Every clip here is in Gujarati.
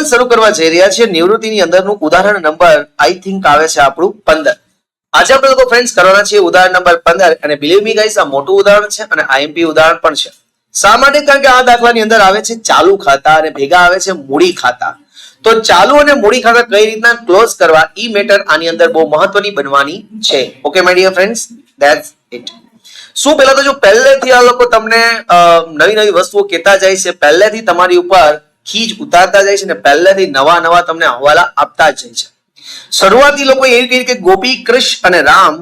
ઉદાહરણ શરૂ કરવા જઈ રહ્યા છીએ. નિવૃત્તિની અંદરનું ઉદાહરણ નંબર આઈ થિંક આવે છે આપણું પંદર. આજે આપણે લોકો ફ્રેન્ડ્સ કરવાના છીએ ઉદાહરણ નંબર પંદર. અને બિલીવ મી ગાઈસ આ મોટું ઉદાહરણ છે અને આઈએમપી ઉદાહરણ પણ છે. શા માટે? કારણ કે આ દાખલાની અંદર આવે છે ચાલુ ખાતા અને ભેગા આવે છે મૂડી ખાતા. તો ચાલુ અને મૂડી ખાતા કઈ રીતના ક્લોઝ કરવા? ઈ મેટર આની અંદર બહુ મહત્વની બનવાની છે. Okay my dear friends that's it શું પહેલા તો જો પહેલેથી આ લોકો તમને નવી નવી વસ્તુઓ કહેતા જાય છે. પહેલેથી તમારી ઉપર ખીજ ઉતારતા જાય છે અને પહેલેથી નવા નવા તમને હવાલા આપતા જાય છે. શરૂઆતી લોકો એવી કહી કે ગોપી, કૃષ્ણ અને રામ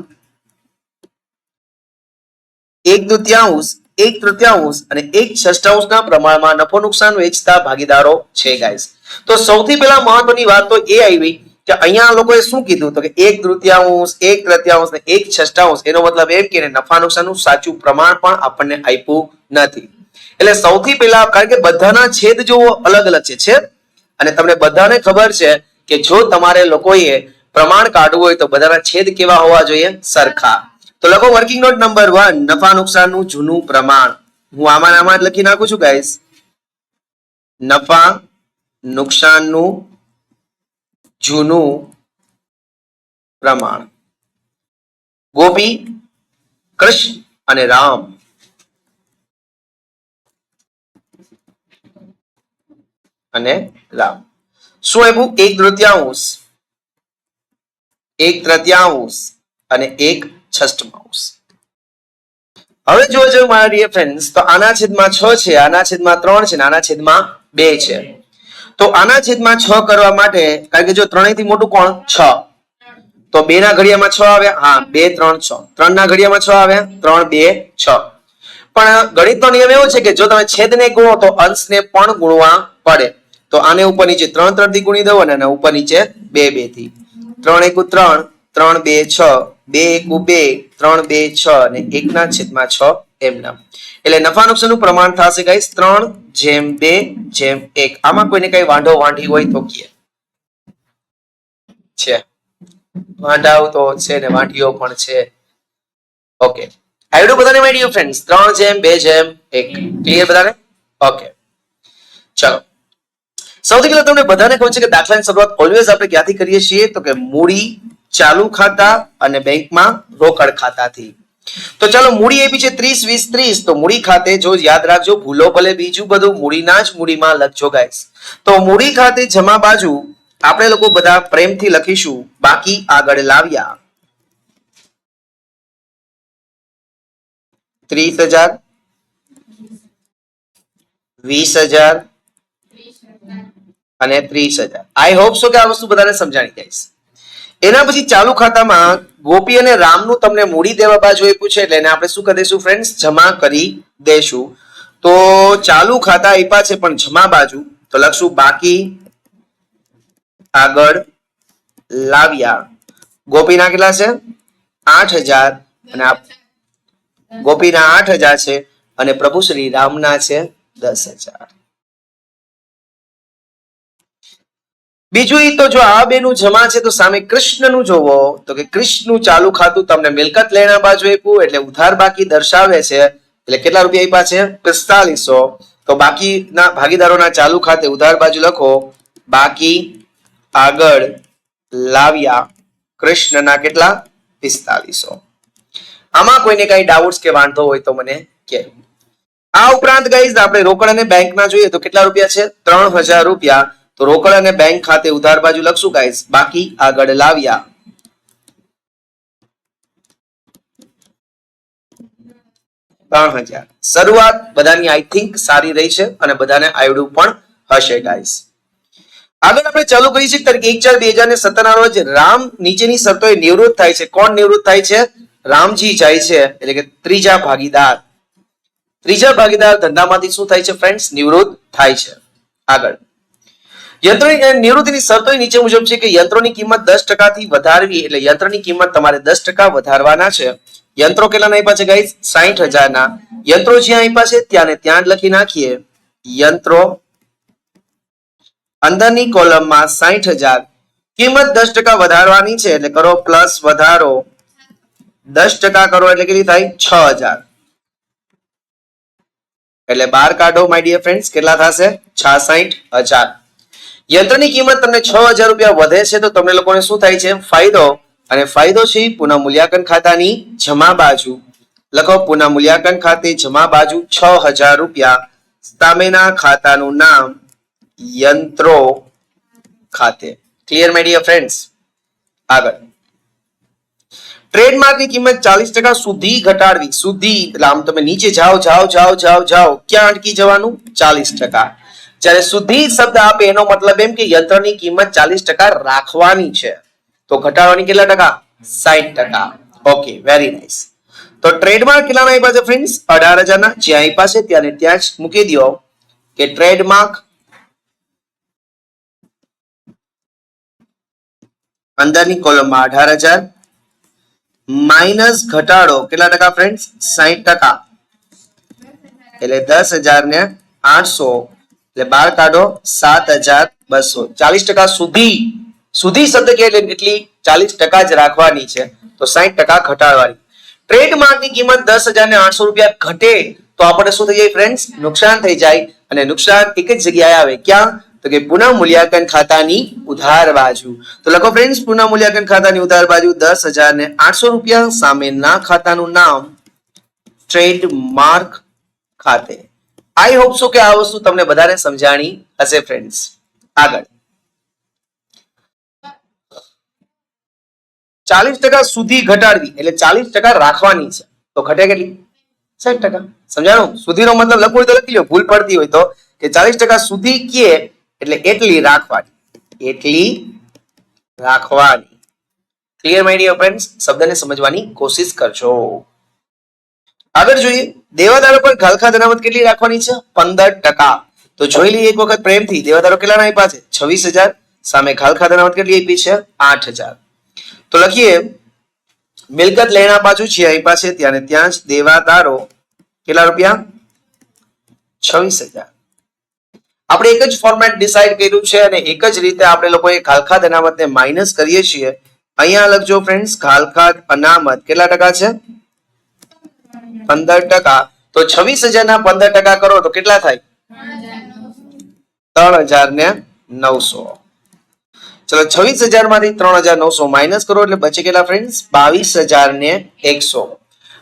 એક દુત્યાંશ, એક તૃતીયાંશ અને એક ષષ્ઠાંશના પ્રમાણમાં નફો નુકસાન વેચતા ભાગીદારો છે ગાઈસ તો સૌથી પહેલા મહત્વની વાત તો એ આવી કે અહીંયા લોકોએ શું કીધું તો કે એક તૃતીયાંશ એક તૃતીયાંશ ને એક ષષ્ટાંશ એનો મતલબ એમ કે નફા નુકસાનનું સાચું પ્રમાણ પણ આપણને આપ્યું નથી. એટલે સૌથી પહેલા, કારણ કે બધાના છેદ જો અલગ અલગ છે અને તમને બધાને ખબર છે કે જો તમારે લોકોએ પ્રમાણ કાઢવું હોય તો બધાના છેદ કેવા હોવા જોઈએ? સરખા. તો લખો વર્કિંગ નોટ નંબર વન નફા નુકસાનનું જૂનું પ્રમાણ. હું આમાં આમાં લખી નાખું છું ગાઈસ નફા નુકસાનનું જૂનું પ્રમાણ. ગોપી, કૃષ્ણ અને રામ. અને રામ. શું આપ્યું એક તૃતીયાંશ એક તૃતીયાંશ અને એક છષ્ટમાંશ હવે જો જો મારા ડિયર ફ્રેન્ડ્સ તો આના છેદમાં છ છે, આના છેદમાં ત્રણ છે આના છેદમાં બે છે. તો આના છેદમાં છ કરવા માટે, કારણ કે જો ત્રણેયથી મોટું કોણ? છ. તો બે ના ઘડિયામાં છ આવ્યા? હા, બે, ત્રણ, છ. ત્રણ ના ઘડિયામાં છ આવ્યા? ત્રણ, બે, છ. પણ ગણિતનો નિયમ એવો છે કે જો તમે છેદને ગુણો તો અંશને પણ ગુણવા પડે. તો આને ઉપર નીચે ત્રણ ત્રણથી ગુણી દો અને ઉપર નીચે બે બેથી. ત્રણ એકુ ત્રણ ત્રણ બે છ, બે એકુ બે, ત્રણ બે છ અને એકના છેદમાં છ એમ નામ એટલે નફા નુકસાનનું પ્રમાણ થશે ગાઈસ ત્રણ જેમ બે, જેમ એક. આમાં કોઈને કઈ વાંઢો વાંઢી હોય તો કીએ છે. વાંઢાઓ તો છે ને વાંઢીઓ પણ છે. ઓકે. આવડું બધાને માય ડિયર ફ્રેન્ડ્સ ત્રણ જેમ, બે જેમ, એક. ક્લિયર બધાને? ઓકે. ચલો. સૌથી પહેલા તમને બધાને કહું છે કે દાખલાની શરૂઆત ઓલવેઝ આપણે ક્યાંથી કરીએ છીએ? તો કે મૂડી ચાલુ ખાતા અને બેંકમાં રોકડ ખાતાથી. તો ચાલો મૂડી આપી છે ત્રીસ, વીસ, ત્રીસ. તો મૂડી ખાતે જો યાદ રાખજો, ભૂલો ભલે બીજું બધું મૂડીના જ મૂડીમાં લખજો ગાઈસ તો મૂડી ખાતે જમા બાજુ આપણે લોકો બધા પ્રેમથી લખીશું, બાકી આગળ લાવ્યા. ત્રીસ હજાર, વીસ હજાર અને ત્રીસ હજાર. આઈ હોપ સો કે આ વસ્તુ બધાને સમજાણી જઈશ એના પછી ચાલુ ખાતામાં ગોપી અને રામનું તમને મૂડી દેવા બાજુ આપ્યું છે, એટલે એને આપણે શું કરી દઈશું ફ્રેન્ડ્સ જમા કરી દેશું તો ચાલુ ખાતા આપ્યા છે પણ જમા બાજુ, તો લખશું બાકી, આગળ, લાવ્યા. ગોપીના કેટલા છે? આઠ હજાર. અને આ ગોપીના આઠ હજાર છે અને પ્રભુ શ્રી રામના છે દસ હજાર. બીજું એ તો જો આ બેનું જમા છે, તો સામે કૃષ્ણનું જોવો. તો કે કૃષ્ણનું ચાલુ ખાતું તમને મિલકત લેણા બાજુ આપ્યું, એટલે ઉધાર બાકી દર્શાવે છે. એટલે કેટલા રૂપિયા આપ્યા છે? પિસ્તાલીસો. તો બાકીના ભાગીદારોના ચાલુ ખાતે ઉધાર બાજુ લખો. બાકી આગળ લાવ્યા કૃષ્ણના કેટલા? પિસ્તાલીસો. આમાં કોઈને કઈ ડાઉટ્સ કે વાંધો હોય તો મને કે આ ઉપરાંત ગાઈઝ આપણે રોકડ અને બેંકના જોઈએ તો કેટલા રૂપિયા છે? ત્રણ હજાર રૂપિયા. તો રોકડ અને બેંક ખાતે ઉધાર બાજુ લખશું ગાઈઝ બાકી આગળ લાવ્યા. ત્રણ હજાર. શરૂઆત બધાની આઈ થિંક સારી રહી છે અને બધાને આવડું પણ હશે ગાઈઝ આગળ આપણે ચાલુ કરી છીએ, તારીખ એક ચાર બે હજાર ને સત્તર ના રોજ રામ નીચેની શરતોએ નિવૃત્ત થાય છે. કોણ નિવૃત્ત થાય છે? રામજી જાય છે, એટલે કે ત્રીજા ભાગીદાર. ત્રીજા ભાગીદાર ધંધામાંથી શું થાય છે ફ્રેન્ડ્સ નિવૃત્ત થાય છે. આગળ. યંત્રોની નિવૃત્તિની શરતો નીચે મુજબ છે કે યંત્રોની કિંમત દસ ટકાથી વધારવી એટલે યંત્રની કિંમત તમારે દસ ટકા વધારવાના છે. યંત્રો કેટલા આપ્યા છે ગાઈસ સાહીઠ હજારના. યંત્રો જ્યાં આપ્યા છે ત્યાં ત્યાં લખી નાખીએ. યંત્રો અંદરની કોલમમાં સાહીઠ હજાર. કિંમત દસ ટકા વધારવાની છે એટલે કરો પ્લસ વધારો. દસ ટકા કરો એટલે કેટલી થાય? છ હજાર. એટલે બાર કાઢો માય ડિયર ફ્રેન્ડ્સ કેટલા થશે? છાસઠ હજાર. યંત્રની કિંમત તમને છ હજાર રૂપિયા વધે છે, તો તમને લોકોને શું થાય છે? ફાયદો. અને ફાયદો છે પુનઃ મૂલ્યાંકન ખાતાની જમા બાજુ. લખો પુનઃ મૂલ્યાંકન ખાતે જમા બાજુ છ હજાર રૂપિયા. સામેના ખાતાનું નામ યંત્રો ખાતે. ક્લિયર માય ડિયર ફ્રેન્ડ્સ આગળ. ટ્રેડમાર્કની કિંમત ચાલીસ ટકા સુધી ઘટાડવી. સુધી, એટલે આમ તમે નીચે જાઓ જાઓ જાઓ જાઓ જાઓ. ક્યાં અટકી જવાનું? ચાલીસ ટકા. જ્યારે સુધી શબ્દ આપે, એનો મતલબ એમ કે યંત્રની કિંમત ચાલીસ ટકા રાખવાની છે. તો ઘટાડવાની કેટલા ટકા? સાઈઠ ટકા. ઓકે વેરી નાઇસ તો ટ્રેડમાર્ક કેટલાના આપ્યા છે ફ્રેન્ડ્સ અઢાર હજારના. જ્યાં આપ્યા છે ત્યારે ત્યાં જ મૂકી દો કે ટ્રેડમાર્ક અંદરની કોલમમાં અઢાર હજાર. માઇનસ ઘટાડો કેટલા ટકા ફ્રેન્ડ્સ સાહીઠ ટકા. એટલે દસ હજાર ને આઠસો એટલે બાર કાઢો સાત હજાર બસો. ચાલીસ ટકા સુધી સુધી શબ્દ કે એટલી ચાલીસ ટકા જ રાખવાની છે. તો સાહીઠ ટકા ઘટાડવાની. ટ્રેડમાર્કની કિંમત દસ હજાર ને આઠસો રૂપિયા ઘટે તો આપણે શું થઈ જાય ફ્રેન્ડ્સ નુકસાન થઈ જાય. અને નુકસાન એક જ જગ્યાએ આવે. ક્યાં? તો કે પુનઃ મૂલ્યાંકન ખાતાની ઉધાર બાજુ. તો લખો ફ્રેન્ડ્સ પુનઃ મૂલ્યાંકન ખાતાની ઉધાર બાજુ દસ હજાર ને આઠસો રૂપિયા સામેના ખાતાનું નામ ટ્રેડમાર્ક ખાતે. આઈ હોપ સો કે આ વસ્તુ તમને બધાને સમજાણી હશે ફ્રેન્ડ્સ આગળ. ચાલીસ ટકા સુધી ઘટાડવી, એટલે ચાલીસ ટકા રાખવાની છે. તો ઘટે કેટલી? સાઠ ટકા. સમજાણું? સુધીનો મતલબ લખવું હોય તો લખી લો ભૂલ પડતી હોય તો. કે ચાલીસ ટકા સુધી કે, એટલે એટલી રાખવાની. એટલી રાખવાની. ક્લિયર માય ડિયર ફ્રેન્ડ્સ શબ્દને સમજવાની કોશિશ કરજો. આગળ જોઈએ, દેવાદારો પર ખાલખા અનામત કેટલી રાખવાની છે? પંદર ટકા. તો જોઈ લઈએ એક વખત પ્રેમથી, દેવાદારો કેટલા આપ્યા છે? છવ્વીસ હજાર. સામે ખાલખા અનામત કેટલી આપી છે? આઠ હજાર. તો લખીએ, મિલકત લેણા બાજુ છે આપ્યા છે ત્યાં ત્યાં જ દેવાદારો કેટલા રૂપિયા? છવ્વીસ હજાર. આપણે એક જ ફોર્મેટ ડિસાઈડ કર્યું છે અને એક જ રીતે આપણે લોકોએ ખાલખાદ અનામતને માઇનસ કરીએ છીએ. અહીંયા લખજો ફ્રેન્ડ્સ ખાલખાદ અનામત કેટલા ટકા છે? પંદર ટકા, તો છવ્વીસ હજાર ના પંદર ટકા કરો તો કેટલા થાય? ત્રણ હજાર ને નવસો. ચલો, છવ્વીસ હજારમાંથી ત્રણ હજાર નવસો માઇનસ કરો એટલે બચે કેટલા ફ્રેન્ડ બાવીસ હજાર ને એકસો.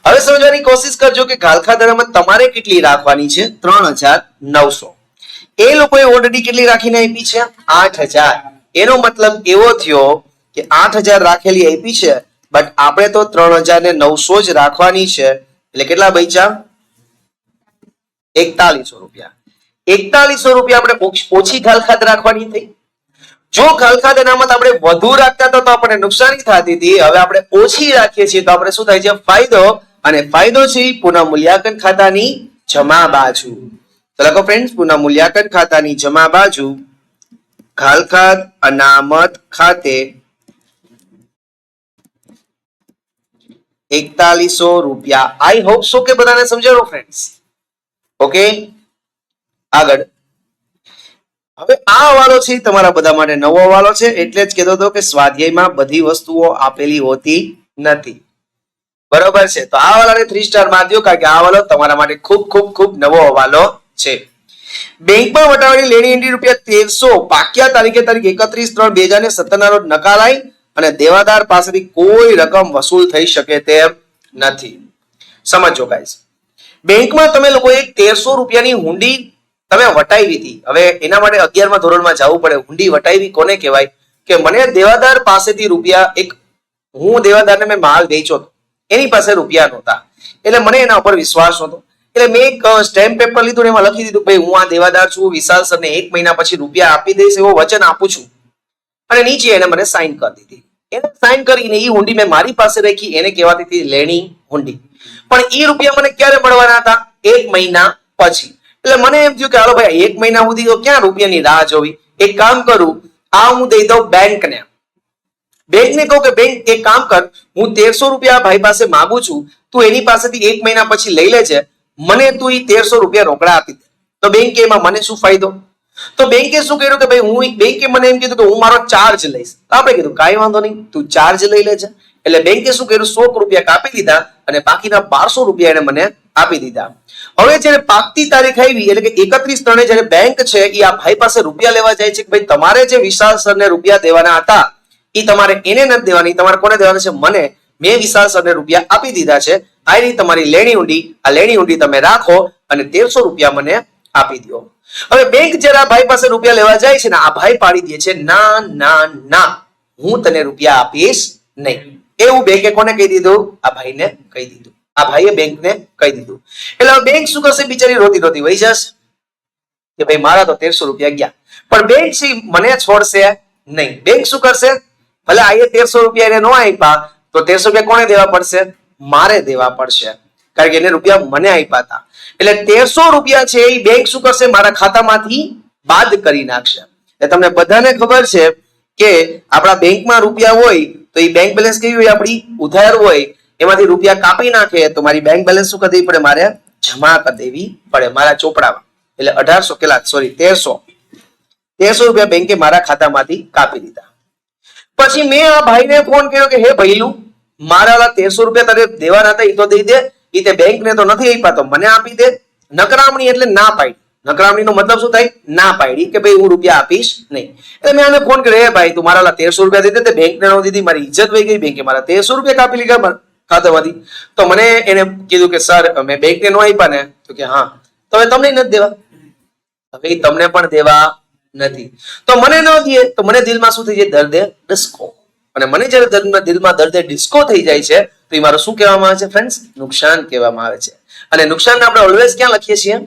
હવે સમજવાની કોશિશ કરજો કે ગાલખા દરમિયાન તમારે કેટલી રાખવાની છે? ત્રણ હજાર નવસો. એ લોકોએ ઓલરેડી કેટલી રાખીને આપી છે? આઠ હજાર. એનો મતલબ એવો થયો કે આઠ હજાર રાખેલી આપી છે બટ આપણે તો ત્રણ હજાર ને નવસો જ રાખવાની છે એટલે કેટલા બચ્યા એકતાલીસો રૂપિયા. એકતાલીસો રૂપિયા આપણે ઓછી ખાલખાત રાખવાની થઈ. જો ખાલખાત અનામત આપણે વધુ રાખતા તો આપણને નુકસાની થતી હતી. હવે આપણે ઓછી રાખીએ છીએ તો આપણે શું થાય છે? ફાયદો. અને ફાયદો છે પુનઃ મૂલ્યાંકન ખાતાની જમા બાજુ તો લખો ફ્રેન્ડ પુનઃ મૂલ્યાંકન ખાતાની જમા બાજુ ખાલખાત અનામત ખાતે એકતાલીસો રૂપિયા. આઈ હોપ સો કે બધાને સમજાવો ફ્રેન્ડ્સ ઓકે આગળ. હવે આ હવાલો છે તમારા બધા માટે નવો હવાલો છે, એટલે જ કહેતો હતો કે સ્વાધ્યાયમાં બધી વસ્તુઓ આપેલી હોતી નથી. બરોબર છે? તો આ હવાલાને થ્રી સ્ટાર માર દો કારણ કે આ હવાલો તમારા માટે ખૂબ ખૂબ ખૂબ નવો હવાલો છે. બેંકમાં વટાવેલી લેણી એન્ટ્રી રૂપિયા તેરસો, પાક્યા તારીખે તારીખ એકત્રીસ ત્રણ બે હજાર ને સત્તરના રોજ નકારાઈ અને દેવાદાર પાસેથી કોઈ રકમ વસૂલ થઈ શકે તેમ નથી. સમજો ગાઈસ બેંકમાં તમે લોકો એક તેરસો રૂપિયાની હુંડી તમે વટાવી હતી હવે એના માટે અગિયારમાં ધોરણમાં જવું પડે. હુંડી વટાવી કોને કહેવાય? કે મને દેવાદાર પાસેથી રૂપિયા એક હું દેવાદારને મેં માલ વેચ્યો હતો. એની પાસે રૂપિયા નહોતા. એટલે મને એના ઉપર વિશ્વાસ નહોતો. એટલે મેં એક સ્ટેમ્પ પેપર લીધું એમાં લખી દીધું, ભાઈ, હું આ દેવાદાર છું, વિશાલ સરને એક મહિના પછી રૂપિયા આપી દઈશ, એવો વચન આપું છું. અને નીચે એને મને સાઈન કરી દીધી. એને સાઈન કરીને એ હુંડી મેં મારી પાસે રાખી, એને કહેવાતી હતી લેણી હુંડી પણ એ રૂપિયા મને ક્યારે મળવાના હતા? એક મહિના પછી. એટલે મને એમ થયું કે હાલો ભાઈ એક મહિના સુધી ક્યાં રૂપિયાની રાહ જોવી? એક કામ કરું, આ હું દઈ દઉં બેંકને. બેંકને કહું કે, બેંક, એક કામ કર, હું તેરસો રૂપિયા ભાઈ પાસે માંગુ છું, તું એની પાસેથી એક મહિના પછી લઈ લેજે. મને તું એ તેરસો રૂપિયા રોકડા આપી દે. તો બેંકે એમાં મને શું ફાયદો? તો બેંકે શું કર્યું કે ભાઈ હું બેંકે મને એમ કીધું કે હું મારો ચાર્જ લઈશ. તો આપણે કીધું કાંઈ વાંધો નહીં, તું ચાર્જ લઈ લેજે. એટલે બેંકે શું કર્યું? સો રૂપિયા કાપી દીધા અને બાકીના બારસો રૂપિયા એને મને આપી દીધા. હવે જયારે પાકતી તારીખ આવી, એટલે કે એકત્રીસ ત્રણે જયારે બેંક છે એ આ ભાઈ પાસે રૂપિયા લેવા જાય છે કે ભાઈ તમારે જે વિશાલ સરને રૂપિયા દેવાના હતા એ તમારે એને નથી દેવાની તમારે કોને દેવાના છે? મને. મેં વિશાલ સરને રૂપિયા આપી દીધા છે. આ રીતે તમારી લેણી ઊંડી. આ લેણી ઊંડી તમે રાખો અને તેરસો રૂપિયા મને આપી દો હવે બેંક જ્યારે આ ભાઈ પાસે રૂપિયા લેવા જાય છે ને, આ ભાઈ પાડી દે છે, ના ના ના, હું તને રૂપિયા આપીશ નહીં. એવું બેંકે કોને કહી દીધું? આ ભાઈને કહી દીધું. આ ભાઈએ બેંકને કહી દીધું. એટલે બેંક શું કરશે? બિચારી રોતી રોતી વહી જશે. કે ભાઈ, મારા તો તેરસો રૂપિયા ગયા. પણ બેંક છે, મને છોડશે નહીં. બેંક શું કરશે? ભલે આઈએ તેરસો રૂપિયા એને ન આપ્યા, તો તેરસો રૂપિયા કોને દેવા પડશે? મારે દેવા પડશે. કારણ કે એને રૂપિયા મને આપ્યા હતા. એટલે તેરસો રૂપિયા છે એ બેંક શું કરશે? મારા ખાતામાંથી બાદ કરી નાખશે. એટલે તમને બધાને ખબર છે કે આપણા બેંકમાં રૂપિયા હોય તો એ બેંક બેલેન્સ કેવી હોય? આપણી ઉધાર હોય. એમાંથી રૂપિયા કાપી નાખે તો મારી બેંક બેલેન્સ શું કરી દેવી પડે? મારે જમા કરી દેવી પડે. મારા ચોપડામાં. એટલે અઢારસો કેલા સોરી તેરસો. તેરસો રૂપિયા બેંકે મારા ખાતામાંથી કાપી દીધા. પછી મેં આ ભાઈને ફોન કર્યો કે, હે ભાઈલું મારા તેરસો રૂપિયા તારે દેવાના હતા, એ તો દઈ દે. એ તે બેંકને તો નથી આપ્યા, તો મને આપી દે. નકરામણી એટલે ના પાડી. નકરામણીનો મતલબ શું થાય? ના પાડી કે ભાઈ હું રૂપિયા આપીશ નહીં. એટલે મેં આને ફોન કર્યો ભાઈ, તું મારા તેરસો રૂપિયા દીધે તે બેંકને ન દીધી, મારી ઇજ્જત વહી ગઈ બેંકે મારા તેરસો રૂપિયા કાપી લીધા ખાતામાંથી. તો મને એને કીધું કે, સર મેં બેંકને નો આપ્યા ને. તો કે, હા. તો હવે તમને નથી દેવા? હવે તમને પણ દેવા નથી. તો મને ન દે, તો મને દિલમાં શું થઈ જાય? દર્દે ડિસ્કો. અને મને જ્યારે દર્દમાં દિલમાં દર્દે ડિસ્કો થઈ જાય છે તો એ મારું શું કહેવામાં આવે છે ફ્રેન્ડ્સ નુકસાન કહેવામાં આવે છે. અને નુકસાન આપણે ઓલવેઝ ક્યાં લખીએ છીએ?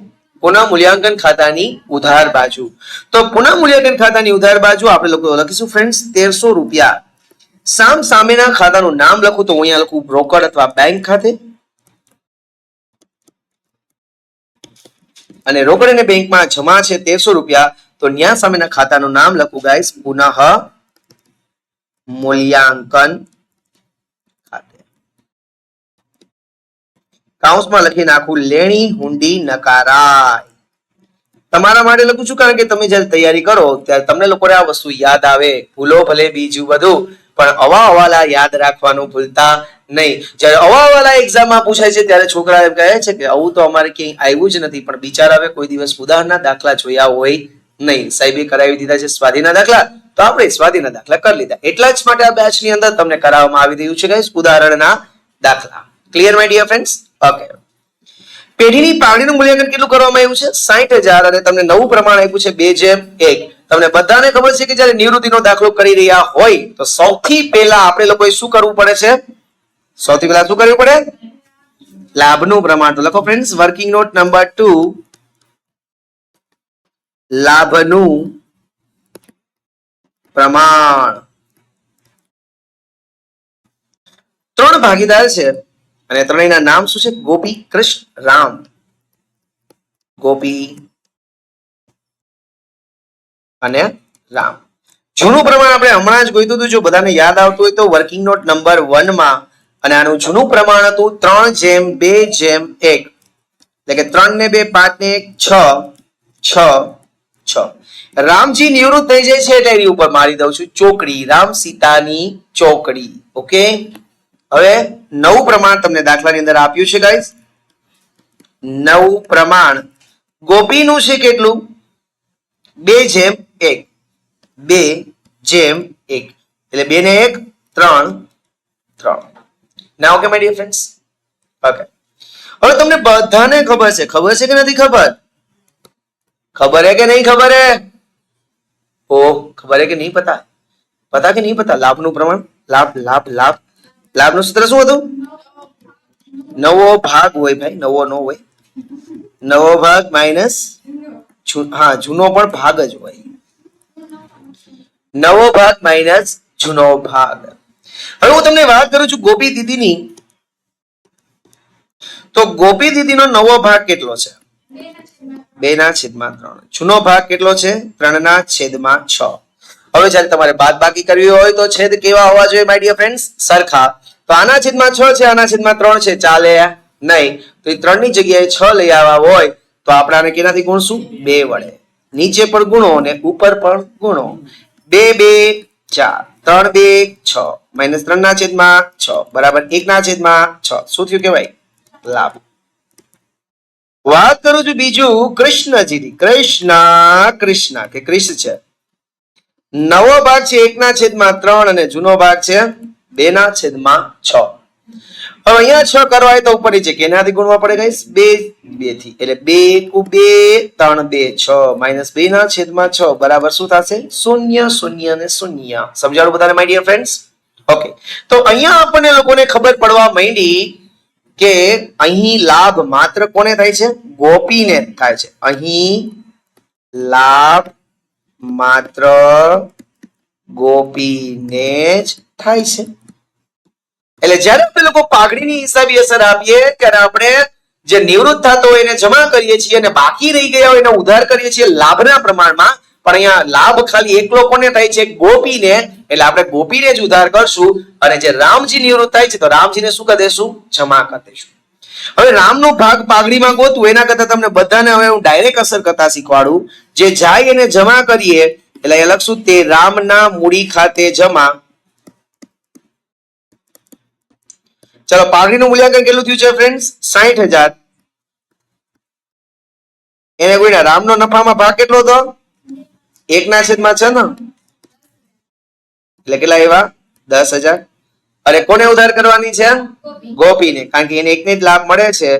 પુનઃ મૂલ્યાંકન ખાતાની ઉધાર બાજુ. તો પુનઃ મૂલ્યાંકન ખાતાની ઉધાર બાજુ આપણે લોકો લખીશું ફ્રેન્ડ્સ તેરસો રૂપિયા. સામ સામેના ખાતાનું નામ લખું તો હું અહીંયા લખું બ્રોકર અથવા બેંક ખાતે. અને રોકડ અને બેંકમાં જમા છે તેરસો રૂપિયા. તો ન્યા સામેના ખાતાનું નામ લખું ગાઈસ પુનઃ મૂલ્યાંકન કાઉન્સમાં લખી નાખું, લેણી હુંડી નકારાય. તમારા માટે લખું છું કારણ કે તમે જ્યારે તૈયારી કરો ત્યારે તમને લોકોને આ વસ્તુ યાદ આવે. ભૂલો ભલે બીજું બધું, પણ અવા અવાલા યાદ રાખવાનું ભૂલતા નહીં. જ્યારે અવા અવાલા એક્ઝામમાં પૂછાય છે ત્યારે છોકરા એમ કહે છે કે, આવું તો અમારે ક્યાંય આવ્યું જ નથી, પણ બિચારા હવે કોઈ દિવસ ઉદાહરણના દાખલા જોયા હોય નહીં. સાહેબે કરાવી દીધા છે સ્વાધીના દાખલા. તો આપણે સ્વાધીના દાખલા કરી લીધા. એટલા જ માટે આ બેચની અંદર તમને કરાવવામાં આવી રહ્યું છે ગાઈસ ઉદાહરણના દાખલા. Clear my dear friends okay પેઢીની પાવડીનું મૂલ્યાંકન કેટલું કરવામાં આવ્યું છે? સાઠ હજાર અને તમને નવું પ્રમાણ આપ્યું છે, બે જેમ એક. તમને બધાને ખબર છે કે જ્યારે નિવૃત્તિનો દાખલો કરી રહ્યા હોય, તો સૌથી પહેલા આપણે લોકોએ શું કરવું પડે છે? સૌથી પહેલા શું કરવું પડે? લાભનું પ્રમાણ. તો લખો friends working note number two લાભનું પ્રમાણ. ત્રણ ભાગીદાર છે. અને ત્રણેયના નામ શું છે? ગોપી કૃષ્ણ રામ. ગોપી અને રામ. જૂનું પ્રમાણ આપણે હમણાં જ ગોઈતું હતું. જો બધાને યાદ આવતું હોય તો વર્કિંગ નોટ નંબર વનમાં અને આનું જૂનું પ્રમાણ હતું ત્રણ જેમ, બે જેમ, એક. એટલે કે ત્રણ ને બે, પાંચ ને એક, છ છ છ. રામજી નિવૃત્ત થઈ જાય છે એટલે ઉપર મારી દઉં છું ચોકડી. રામ સીતાની ચોકડી. ઓકે? હવે નવું પ્રમાણ તમને દાખલાની અંદર આપ્યું છે ગાઈસ નવું પ્રમાણ. ગોપીનું છે કેટલું? બે જેમ એક. બે જેમ એક. એટલે બે ને એક, ત્રણ ત્રણ. ના okay my dear friends okay હવે તમને બધાને ખબર છે. ખબર છે કે નથી ખબર? ખબર હે કે નહીં ખબર હે? ઓ ખબર હે કે નહીં પતા? પતા કે નહીં પતા? લાભનું પ્રમાણ? લાભ લાભ લાભ. લાભનું સૂત્ર શું હતું? નવો ભાગ હોય ભાઈ, નવો નો હોય. નવો ભાગ માઇનસ હા, જૂનો પણ ભાગ જ હોય. નવો ભાગ માઇનસ જૂનો ભાગ. હવે હું તમને વાત કરું છું ગોપી દીદીની. તો ગોપી દીદીનો નવો ભાગ કેટલો છે? બે ના છેદમાં ત્રણ જૂનો ભાગ કેટલો છે? ત્રણ ના છેદમાં છ. હવે જ્યારે તમારે બાદ બાકી કરવી હોય તો છેદ કેવા હોવા જોઈએ માય ડિયર ફ્રેન્ડ્સ સરખા. તો આના છેદમાં છ છે, આના છેદમાં ત્રણ છે, ચાલે નહીં. તો એ ત્રણની જગ્યાએ છ લઈ આવવા હોય, તો આપણે કેનાથી ગુણશું? બે વડે. નીચે પણ ગુણો અને ઉપર પણ ગુણો. બે બે, ચાર. ત્રણ, બે, છ. માઇનસ ત્રણ ના છેદમાં છ. બરાબર એક ના છેદમાં છ. શું થયું કેવાય લાભ. વાત કરું છું બીજું કૃષ્ણજીની. કૃષ્ણ કૃષ્ણ, કે કૃષ્ણ છે. નવો ભાગ છે, એકના છેદમાં ત્રણ અને જૂનો ભાગ છે બે ના છેદમાં છ. હવે અહીંયા છ કરવા હોય તો ઉપર નીચે કેનાથી ગુણવા પડે ગાઈસ બે બેથી એટલે બે બે, ત્રણ, બે, છ. માઇનસ બે ના છેદમાં છ, બરાબર શું થશે? શૂન્ય શૂન્ય ને શૂન્ય. સમજાણું બધાને માય ડિયર ફ્રેન્ડ્સ ઓકે તો અહીંયા આપણને લોકોને ખબર પડવા માંડી કે અહીં લાભ માત્ર કોને થાય છે? ગોપીને થાય છે. અહીં લાભ માત્ર ગોપીને જ થાય છે. એટલે જ્યારે આપણે લોકો પાઘડીની હિસાબી અસર આપીએ, ત્યારે આપણે જે નિવૃત્ત થતો હોય એને જમા કરીએ છીએ અને બાકી રહી ગયા હોય એને ઉધાર કરીએ છીએ લાભના પ્રમાણમાં. પણ અહીંયા લાભ ખાલી એકલો કોને થાય છે? ગોપીને. એટલે આપણે ગોપીને જ ઉધાર કરશું અને જે રામજી નિવૃત્ત થાય છે, તો રામજીને શું કરી દેશું જમા કરી દઈશું. હવે રામનો ભાગ પાઘડીમાં ગોતું એના કરતા તમને બધાને હવે હું ડાયરેક્ટ અસર કરતા શીખવાડું. જે જાય એને જમા કરીએ, એટલે એ લખશું તે રામના મૂડી ખાતે જમા. ચલો, પાઘડીનું મૂલ્યાંકન કેટલું થયું છે ફ્રેન્ડ્સ સાહીઠ હજાર. એને કોઈ રામનો નફામાં ભાગ કેટલો હતો? એકના છેદમાં છે ને? એટલે કેટલા એવા દસ હજાર. અરે કોને ઉધાર કરવાની છે? ગોપીને. કારણ કે એને એકને જ લાભ મળે છે.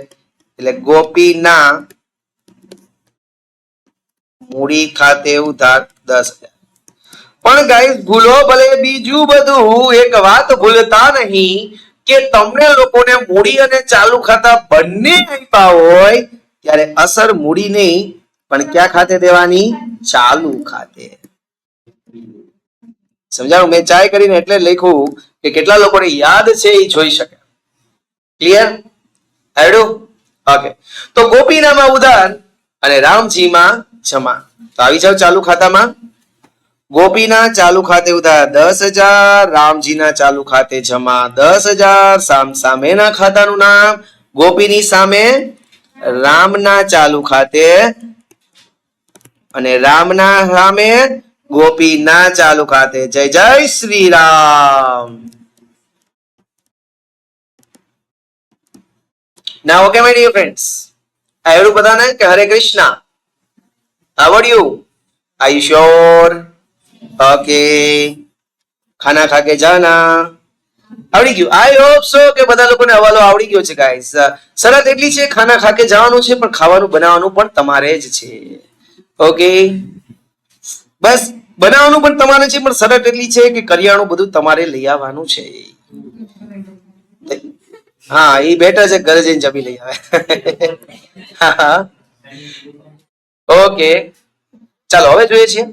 એટલે ગોપીના મૂડી ખાતે ઉધાર દસ પણ ગાઈસ ભૂલો ભલે બીજું બધું એક વાત ભૂલતા નહીં કે તમને લોકોને મૂડી અને ચાલુ ખાતા બંને આપ્યા હોય ત્યારે અસર મૂડી નહીં પણ ક્યાં ખાતે દેવાની? ચાલુ ખાતે. સમજાણું? મેં ચાય કરીને એટલે લખ્યું કે કેટલા લોકોને યાદ છે એ જોઈ શકે. ક્લિયર આવડ્યું ઓકે તો ગોપીનામાં ઉધાર અને રામજીમાં જમા. તો આવી જાવ ચાલુ ખાતામાં. ગોપીના ચાલુ ખાતે ઉધાર દસ હજાર, રામજીના ચાલુ ખાતે જમા દસ હજાર, સામ સામેના ખાતાનું નામ. ગોપીની સામે રામના ચાલુ ખાતે અને રામના સામે ગોપીના ચાલુ ખાતે. જય જય શ્રી રામ ના ઓકે માય ડિયર ફ્રેન્ડ્સ આવડું બધાને કે હરે કૃષ્ણ. આવડ્યું આઈ શ્યોર ઓકે ખાના ખાકે જાના? આવડી ગયું. આઈ હોપ સો કે બધા લોકોને હવાલો આવડી ગયો છે ગાઈસ શરત એટલી છે, ખાના ખાકે જવાનું છે, પણ ખાવાનું બનાવવાનું પણ તમારે જ છે. ઓકે બસ, બનાવવાનું પણ તમારે છે, પણ શરત એટલી છે કે કરિયાણું બધું તમારે લઈ આવવાનું છે. હા, એ બેટર છે, ઘરે જઈને જમી લઈ આવે. ઓકે. ચાલો, હવે જોઈએ છીએ.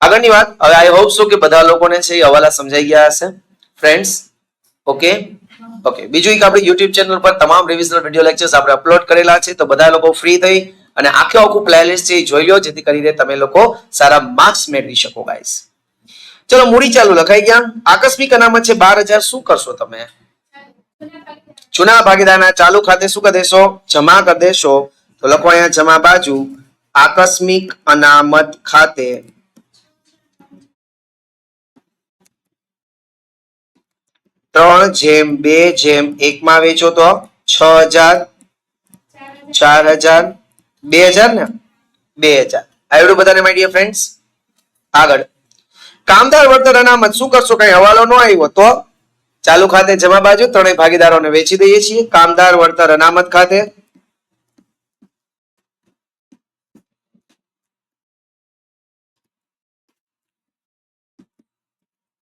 આગળની વાત, હવે આઈ હોપ સો કે બધા લોકોને છે, એ હવાલા સમજાઈ ગયા હશે. Friends okay? ઓકે. બીજું એક આપણી યુટ્યુબ ચેનલ પર તમામ રિવિઝનલ વીડિયો લેક્ચર્સ આપણે અપલોડ કરેલા છે, તો બધા લોકો ફ્રી થઈ. અને આખે આખું પ્લેલિસ્ટ છે, એ જોઈ લો જેથી કરીને તમે લોકો સારા માર્ક્સ મેળવી શકો ગાઈસ ચલો, મૂડી ચાલુ લખાઈ ગયા. આકસ્મિક અનામત છે, બાર હજાર શું કરશો તમે? જૂના ભાગીદારના ચાલુ ખાતે શું કરી દેશો? જમા કરી દેશો. તો લખો અહીંયા જમા બાજુ, આકસ્મિક અનામત ખાતે. ત્રણ જેમ, બે જેમ, એકમાં વેચો તો છ હજાર, ચાર હજાર બે હજાર ને? બે હજાર. આવડું બધાને માય ફ્રેન્ડ્સ આગળ. કામદાર વળતર અનામત શું કરશો? કઈ હવાલો ન આવ્યો તો? ચાલુ ખાતે જમા બાજુ ત્રણેય ભાગીદારોને વેચી દઈએ છીએ. કામદાર વળતર અનામત ખાતે.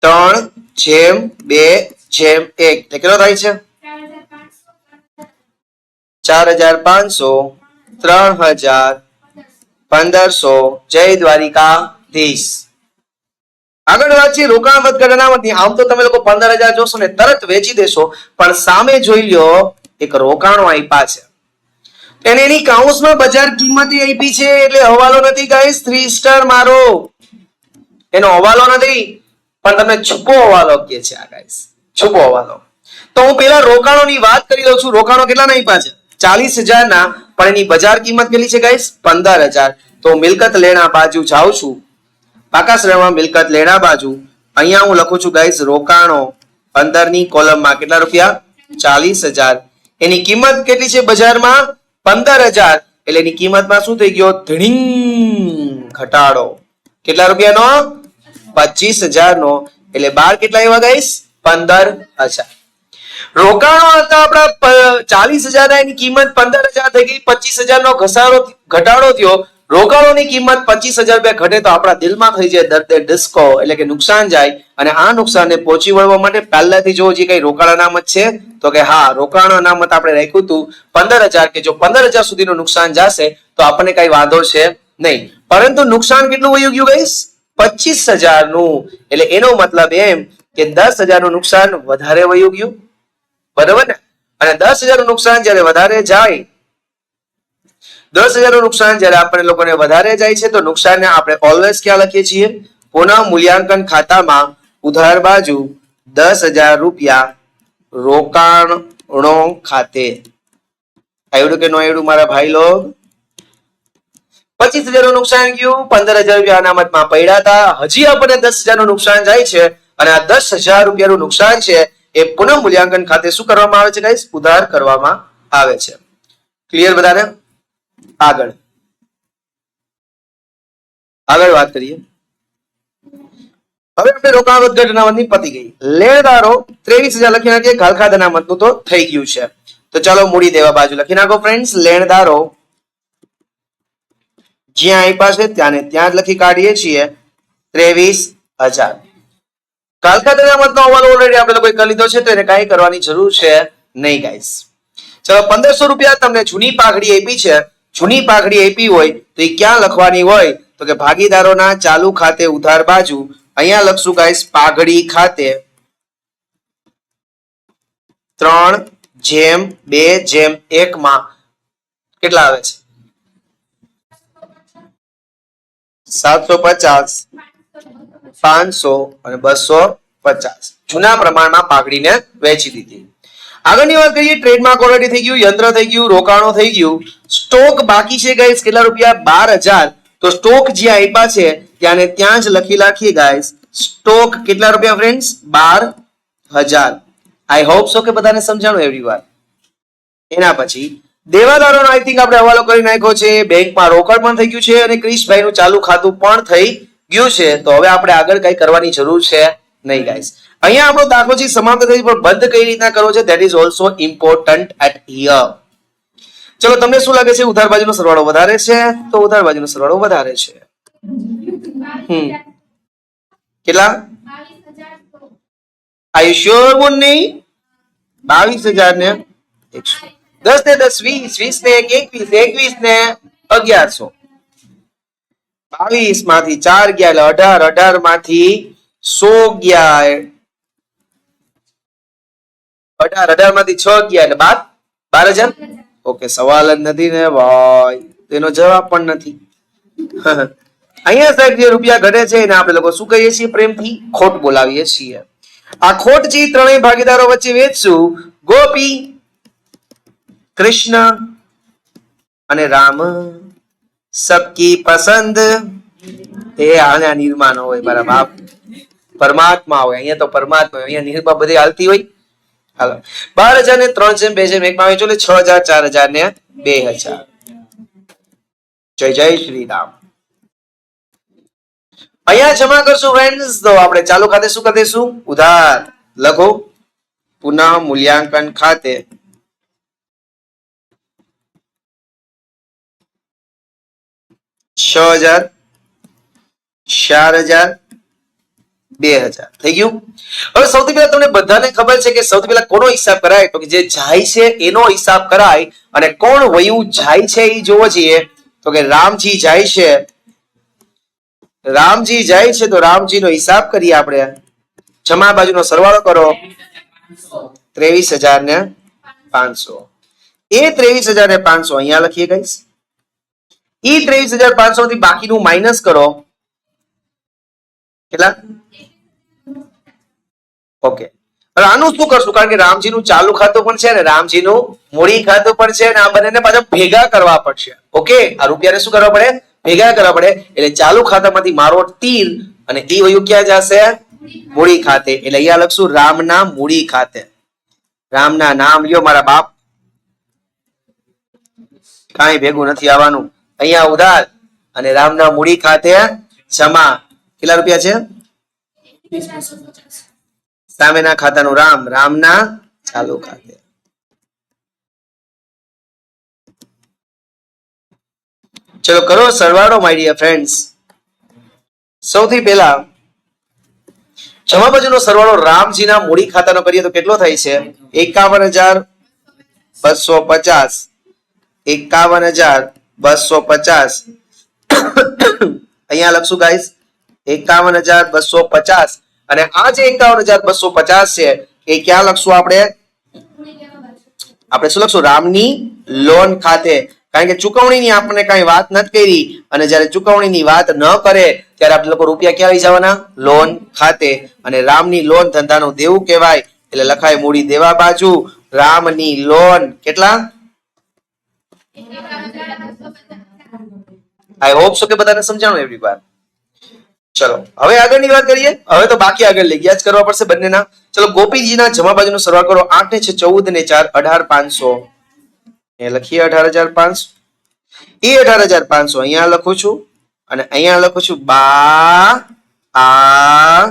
ત્રણ, જેમ, બે, જેમ, એક. કેટલો થાય છે? ચાર હજાર પાંચસો. ત્રણ હજાર પંદરસો જય દ્વારિકાધીશ આગળ વાત છે રોકાણ વધઘટ અનામતની આમ તો તમે લોકો પંદર હજાર જોશો ને તરત વેચી દેશો, પણ સામે જોઈ લ્યો, એક રોકાણો આપ્યા છે. એને એની કાઉન્સમાં બજાર કિંમત આપી છે એટલે હવાલો નથી ગાઈસ થ્રી સ્ટાર મારો. એનો હવાલો નથી, પણ તમને છુપો હવાલો કે છે આ ગાઈસ છુપો હવાલો. તો હું પેલા રોકાણોની વાત કરી દઉં છું. રોકાણો કેટલા નહીં છે? ચાલીસ હજાર ના પણ એની બજાર કિંમત કેટલી છે ગાઈસ, પંદર હજાર. તો મિલકત લેણા બાજુ જાઉં છું. પાકાશ્રયમાં મિલકત લેણા બાજુ. અહીંયા હું લખું છું ગાઈસ, રોકાણો. પંદરની કોલમમાં કેટલા રૂપિયા? ચાલીસ હજાર. એની કિંમત કેટલી છે બજારમાં? પંદર હજાર. એટલે એની કિંમતમાં શું થઈ ગયો? ધણીંગ. ઘટાડો. કેટલા રૂપિયાનો? પચીસ હજાર નો એટલે બાર કેટલા એવા ગઈશ પંદર હજાર. રોકાણો હતા આપણા ચાલીસ હજાર એની કિંમત પંદર હજાર થઈ ગઈ, પચીસ હજાર નો ઘસારો ઘટાડો થયો. રોકાણોની કિંમત પચીસ હજાર રૂપિયા ઘટે તો આપણા દિલમાં થઈ જાય દર્દે ડિસ્કો એટલે કે નુકસાન જાય. અને આ નુકસાનને પહોંચી વળવા માટે પહેલાથી જો જે કઈ રોકાણ અનામત છે, તો કે હા, રોકાણ અનામત આપણે રાખ્યું હતું. પંદર હજાર કે જો પંદર હજાર સુધીનું નુકસાન જશે, તો આપણને કઈ વાંધો છે નહીં. પરંતુ નુકસાન કેટલું વયું ગયું ગઈશ પચીસ હજારનું એટલે એનો મતલબ એમ કે દસ હજારનું નુકસાન વધારે વયું ગયું. બરાબર ને? અને દસ હજારનું નુકસાન જયારે વધારે જાય, દસ હજારનું નુકસાન જયારે આપણે લોકોને વધારે જાય છે, તો નુકસાનને આપણે ઓલવેઝ ક્યાં લખીએ છીએ? પુનઃ મૂલ્યાંકન ખાતામાં ઉધાર બાજુ દસ હજાર રૂપિયા રોકાણો ખાતે. આવડું કે નો આવડું મારા ભાઈ લોગ? પચીસ હજારનું નુકસાન ગયું, પંદર હજાર રૂપિયા અનામતમાં પડ્યા હતા. હજી આપણને દસ હજારનું નુકસાન જાય છે, અને આ દસ હજાર રૂપિયાનું નુકસાન છે એ પુનઃ મૂલ્યાંકન ખાતે શું કરવામાં આવે છે ગાઈસ ઉધાર કરવામાં આવે છે. ક્લિયર બધાને? આગળ. આગળ વાત કરીએ. હવે આપણે રોકાણ વધઘટ અનામતની પતી ગઈ. લેણદારો ત્રેવીસ હજાર લખી નાખીએ ઘાલખાદ અનામતનું તો થઈ ગયું છે. તો ચાલો મૂડી દેવા બાજુ લખી નાખો ફ્રેન્ડ્સ લેણદારો જ્યાં આપ્યા છે ત્યાં ને ત્યાં જ લખી કાઢીએ છીએ. ત્રેવીસ હજાર. કાલકા અનામતનો અહેવાલ ઓલરેડી આપણે લોકોએ કરી લીધો છે, તો એને કાંઈ કરવાની જરૂર છે નહીં ગાઈસ ચલો, પંદરસો રૂપિયા તમને જૂની પાઘડી આપી છે. જૂની પાઘડી આપી હોય તો એ ક્યાં લખવાની હોય? તો કે ભાગીદારોના ચાલુ ખાતે ઉધાર બાજુ. અહીંયા લખશું ગાઈસ પાઘડી ખાતે. ત્રણ જેમ, બે જેમ એક માં કેટલા આવે છે? સાતસો પચાસ. પાંચસો અને બસો પચાસ. જૂના પ્રમાણમાં પાઘડીને વેચી દીધી. આગળની વાત કરીએ ટ્રેડમાર્ક ઓલરેડી થઈ ગયું, યંત્ર થઈ ગયું, રોકાણો થઈ ગયું. સ્ટોક બાકી છે ગાઈસ કેટલા રૂપિયા? બાર હજાર. તો સ્ટોક જે આપ્યા છે ત્યાં ત્યાં જ લખી રાખીએ ગાઈસ સ્ટોક કેટલા રૂપિયા ફ્રેન્ડ્સ બાર હજાર. આઈ હોપ સો કે બધાને સમજાણું એવરી વાર. એના પછી, દેવાદારોનો આઈ થિંક આપણે હવાલો કરી નાખ્યો છે, બેંકમાં રોકડ પણ થઈ ગયું છે અને ક્રિશભાઈનું ચાલુ ખાતું પણ થઈ ગયું છે, તો હવે આપણે આગળ કઈ કરવાની જરૂર છે નહીં ગાઈસ અહીંયા આપણો દાખલો છે સમાપ્ત થઈ પણ બંધ કઈ રીતના કરવો છે that is also important at here ચલો, તમને શું લાગે છે, ઉધાર બાજુનો સરવાળો વધારે છે, તો ઉધાર બાજુનો સરવાળો વધારે છે. હમ. કેટલા? આઈ શ્યોર મુન્ની? બાવીસ હજાર ને દસ ને દસ, વીસ વીસ ને એક, એકવીસ એકવીસ ને અગિયારસો. બાવીસમાંથી ચાર ગયા એટલે અઢાર અઢારમાંથી સો ગયા. અઢાર અઢારમાંથી છ ગયા એટલે બાર? બાર હજાર? ઓકે, સવાલ જ નથી ને ભાઈ. તેનો જવાબ પણ નથી. અહીંયા સાહેબ જે રૂપિયા ઘટે છે એને આપણે લોકો શું કહીએ છીએ? પ્રેમથી ખોટ બોલાવીએ છીએ. આ ખોટ છે ત્રણેય ભાગીદારો વચ્ચે વેચશું? ગોપી, કૃષ્ણ અને રામ. સબકી પસંદ એ આના નિર્માણ હોય, મારા બાપ. પરમાત્મા હોય, અહીંયા તો પરમાત્મા હોય, અહીંયા નિર્મા બધી હાલતી હોય. હાલો. બાર હજાર ને ત્રણ જેમ બે જેમ એકમાં વેચો એટલે છ હજાર, ચાર હજાર ને બે હજાર. જય જય શ્રી રામ અહીંયા જમા કરશું ફ્રેન્ડ્સ તો આપણે ચાલુ ખાતે શું કરી દઈશું? ઉધાર લખો. પુનઃ મૂલ્યાંકન ખાતે. છ હજાર, ચાર હજાર, બે હજાર. થઈ ગયું? હવે સૌથી પહેલા તમને બધાને ખબર છે કે સૌથી પહેલા કોનો હિસાબ કરાય? તો કે જે જાય છે એનો હિસાબ કરાય અને કોણ વયું જાય છે એ જોવો જોઈએ. તો કે રામજી જાય છે. રામજી જાય છે તો રામજી નો હિસાબ કરીએ આપણે. જમા બાજુનો સરવાળો કરો. ત્રેવીસ હજાર ને પાંચસો. એ ત્રેવીસ હજાર ને પાંચસો અહીંયા લખીએ ગઈશ ઈ ત્રેવીસ હજાર પાંચસો થી બાકીનું માઇનસ કરો. કેટલા? ઓકે હવે આનું શું કરશું? કારણ કે રામજીનું ચાલુ ખાતું પણ છે ને, રામજીનું મૂડી ખાતું પણ છે ને, આ બંનેને પાછા ભેગા કરવા પડશે. ઓકે આ રૂપિયાને શું કરવા પડે? ભેગા કરવા પડે. એટલે ચાલુ ખાતામાંથી મારો તીર અને ઈ વયું ક્યાં જશે? મૂડી ખાતે. એટલે અહીંયા લખશું રામના મૂડી ખાતે. રામના નામ લ્યો મારા બાપ. કાંઈ ભેગું નથી આવવાનું. અહીંયા ઉધાર અને રામના મૂડી ખાતે જમા. કેટલા રૂપિયા છે? સામેના ખાતાનું રામ, રામના ચાલુ ખાતે. ચલો, કરો સરવાળો માય ડિયર ફ્રેન્ડ્સ સૌથી પહેલા જમા બાજુનો સરવાળો રામજીના મૂડી ખાતાનો કરીએ તો કેટલો થાય છે? એકાવન હજાર બસો પચાસ. એકાવન હજાર બસો પચાસ. અહીંયા લખશું ગાઈસ એકાવન હજાર બસો પચાસ. અને આ જે એકાવન હજાર બસો પચાસ છે, એ ક્યાં લખશું આપણે? આપણે શું લખશું? રામની લોન ખાતે. કારણ કે ચુકવણીની આપણને કઈ વાત નથી કરી. અને જ્યારે ચુકવણીની વાત ન કરે, ત્યારે આપણે લોકો રૂપિયા ક્યાં લઈ જવાના? લોન ખાતે. અને રામની લોન ધંધાનું દેવું કહેવાય. એટલે લખાય મૂડી દેવા બાજુ. રામની લોન કેટલા? આઈ હોપ સો કે બધાને સમજાણું એવરી વાર. ચલો, હવે આગળની વાત કરીએ. હવે તો બાકી આગળ લઈ ગયા જ કરવા પડશે બંનેના. ચલો, ગોપીજીના જમા બાજુનો સરવાળો કરો. આઠ ને છે ચૌદ ને ચાર, અઢાર પાંચસો. એ લખીએ અઢાર હજાર પાંચસો. એ અઢાર હજાર પાંચસો અહીંયા લખું છું અને અહીંયા લખું છું, બા, આ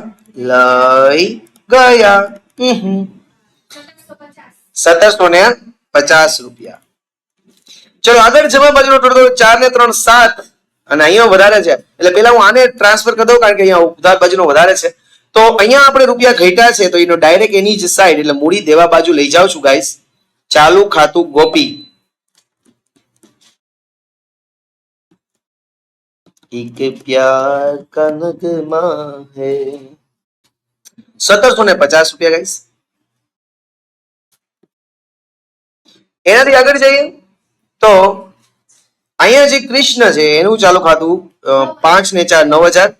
લઈ ગયા. સત્તરસો ને પચાસ રૂપિયા. ચલો આગળ જમા બાજુનો ટોટલ ચાર ને ત્રણ સાત અને અહીંયા વધારે છે. એટલે પેલા હું આને ટ્રાન્સફર કરી દઉં કારણ કે અહીંયા ઉધાર બાજુનો વધારે છે. તો અહીંયા આપણે રૂપિયા ઘટ્યા છે તો એનો ડાયરેક્ટ એની જ સાઈડ એટલે મૂડી દેવા બાજુ લઈ જાઉં છું ગાઈસ ચાલુ ખાતું ગોપી. એક પ્યાર કા નગમા હે સત્તરસો ને પચાસ રૂપિયા ગાઈસ એનાથી આગળ જઈએ. તો અહીંયા જે કૃષ્ણ છે, એનું ચાલુ ખાતું પાંચ ને ચાર, નવ હજાર.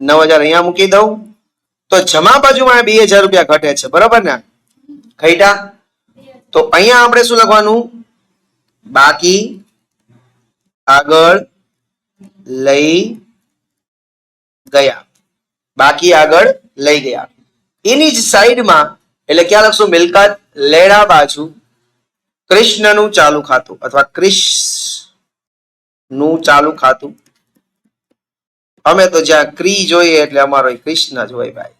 નવ હજાર અહીંયા મૂકી દઉં. તો જમા બાજુમાં બે હજાર રૂપિયા ઘટે છે, બરોબર ને? ખૈટા તો અહીંયા આપણે શું લખવાનું? બાકી, આગળ, લઈ ગયા. બાકી, આગળ, લઈ ગયા. એની જ સાઈડમાં એટલે ક્યાં લખશું? મિલકત, લેડા બાજુ. કૃષ્ણનું ચાલુ ખાતું અથવા નું ચાલુ ખાતું. અમે તો જ્યાં ક્રી જોઈએ એટલે અમારો કૃષ્ણ જ હોય ભાઈ.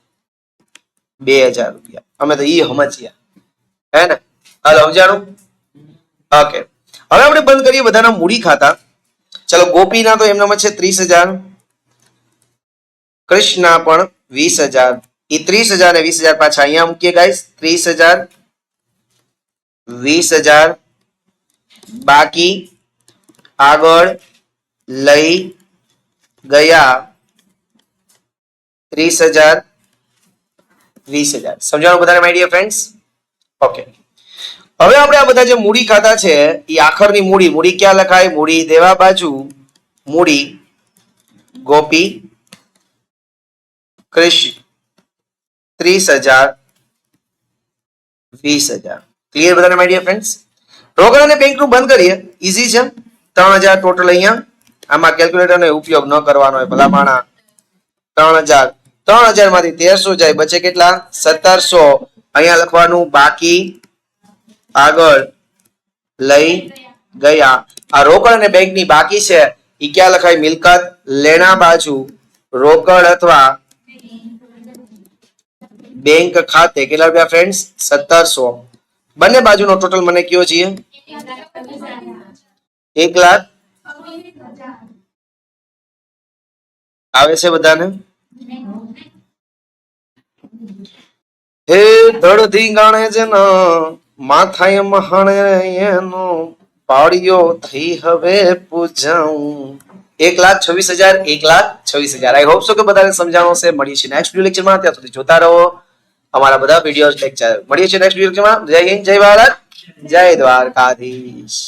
બે હજાર રૂપિયા. અમે તો ઈ સમજ્યા હે ને? હાલ સમજાણું ઓકે. હવે આપણે બંધ કરીએ બધાના મૂડી ખાતા. ચલો, ગોપીના તો એમનામાં છે ત્રીસ હજાર. કૃષ્ણના પણ વીસ હજાર. એ ત્રીસ હજાર ને વીસ હજાર પાછા અહીંયા મૂકીએ ગાઈસ ત્રીસ હજાર. વીસ હજાર. બાકી આગળ લઈ ગયા ત્રીસ હજાર. વીસ હજાર. સમજાણું બધાને માય ડિયર ફ્રેન્ડ્સ ઓકે હવે આપણે આ બધા જે મૂડી ખાતા છે એ આખરની મૂડી મૂડી ક્યાં લખાય? મૂડી દેવા બાજુ, મૂડી ગોપી કૃષિ. ત્રીસ હજાર, વીસ હજાર. ક્લિયર બધાને માય ડિયર ફ્રેન્ડ્સ રોકડ અને બેંકનું બંધ કરીએ. ઈઝી છે. ત્રણ હજાર ટોટલ અહીંયા. આમાં કેલ્ક્યુલેટરનો ઉપયોગ ન કરવાનો હોય ભલા માણા ત્રણ હજાર. ત્રણ હજારમાંથી તેરસો જાય. બચે કેટલા? સત્તરસો. અહીંયા લખવાનું બાકી. આગળ. લઈ ગયા. આ રોકડ અને બેંકની બાકી છે. ઈ ક્યાં લખાય? મિલકત લેણા બાજુ. રોકડ અથવા બેંક ખાતે. કેટલા રૂપિયા ફ્રેન્ડ્સ સત્તરસો. બંને બાજુનો ટોટલ મને કયો છીએ એક લાખ. આવે છે બધાને? હે ધડધી ગણે છે ને માથાએ મહાણે એનો પાડ્યો થઈ હવે પૂજાઉં. એક લાખ છવ્વીસ હજાર, એક લાખ છવ્વીસ હજાર. આઈ હોપ સો કે બધાને સમજાણો છે. મળીએ છીએ નેક્સ્ટ લેક્ચરમાં ત્યાં સુધી જોતા રહો. અમારા બધા વીડિયો લેક્ચર મળીએ છીએ નેક્સ્ટ વીડિયો જય હિન્દ જય ભારત જય દ્વારકાધીશ.